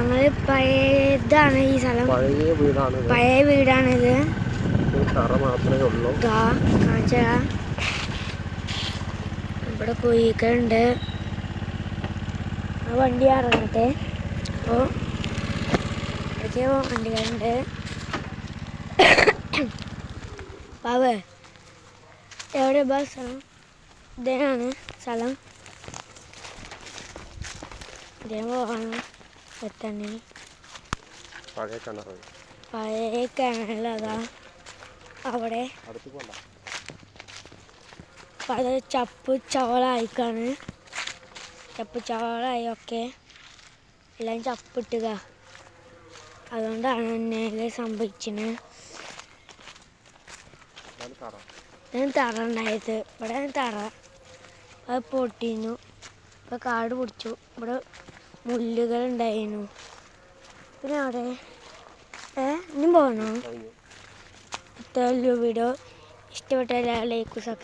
ഞങ്ങൾ പഴയതാണ് ഈ സ്ഥലം. പഴയ വീടാണ് പഴയ വീടാണിത്. തറ മാത്രമേ ഉള്ളൂ. ഇവിടെ കുഴികളുണ്ട് ആ വണ്ടി ഇറങ്ങട്ടെ. അപ്പോൾ ഇടയ്ക്ക് വണ്ടികളുണ്ട്. പാവേ എവിടെ ബസ് സ്ഥലം? ഇതേനാണ് സ്ഥലം. ഇതേ പോകണം എത്തണേ? പഴയ കിണറ് പഴയ കിണറിലതാ അവിടെ പല ചപ്പ് ചവളായിക്കാണ്. ചപ്പ് ചവളായി ഒക്കെ എല്ലാം ചപ്പിട്ടുക. അതുകൊണ്ടാണ് എന്നെ സംഭവിച്ചത്. ഞാൻ തറ. ഉണ്ടായത്. ഇവിടെ തറ. അത് പൊട്ടിന്നു. ഇപ്പൊ കാട് പിടിച്ചു. ഇവിടെ മുല്ലുകൾ ഉണ്ടായിരുന്നു പിന്നെ അവിടെ ഏ ഇനിയും പോകണോ ഇത്ര വീഡിയോ. ഇഷ്ടപ്പെട്ട ലൈക്കും ലൈക്ക്